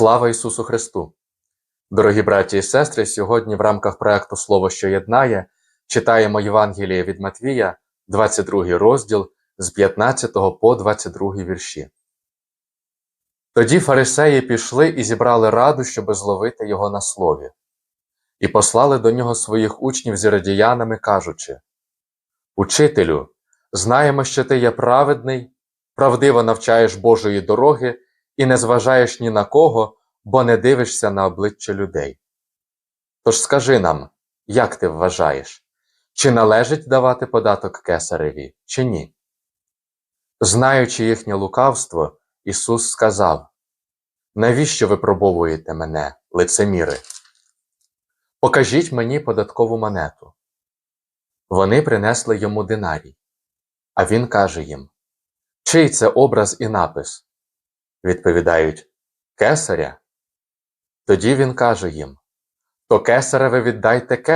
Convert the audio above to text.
Слава Ісусу Христу! Дорогі браті і сестри, сьогодні в рамках проекту Слово, що єднає, читаємо Євангеліє від Матвія, 22 розділ з 15 по 22 вірші. Тоді фарисеї пішли і зібрали раду, щоби зловити його на слові, і послали до нього своїх учнів з іродіянами, кажучи: Учителю, знаємо, що ти є праведний, правдиво навчаєш Божої дороги і не зважаєш ні на кого, бо не дивишся на обличчя людей. Тож скажи нам, як ти вважаєш, чи належить давати податок кесареві, чи ні? Знаючи їхнє лукавство, Ісус сказав: Навіщо ви пробовуєте мене, лицеміри? Покажіть мені податкову монету. Вони принесли йому динарій, а він каже їм: Чий це образ і напис? Відповідають Кесаря. Тоді він каже їм: То кесареве віддайте кесарю.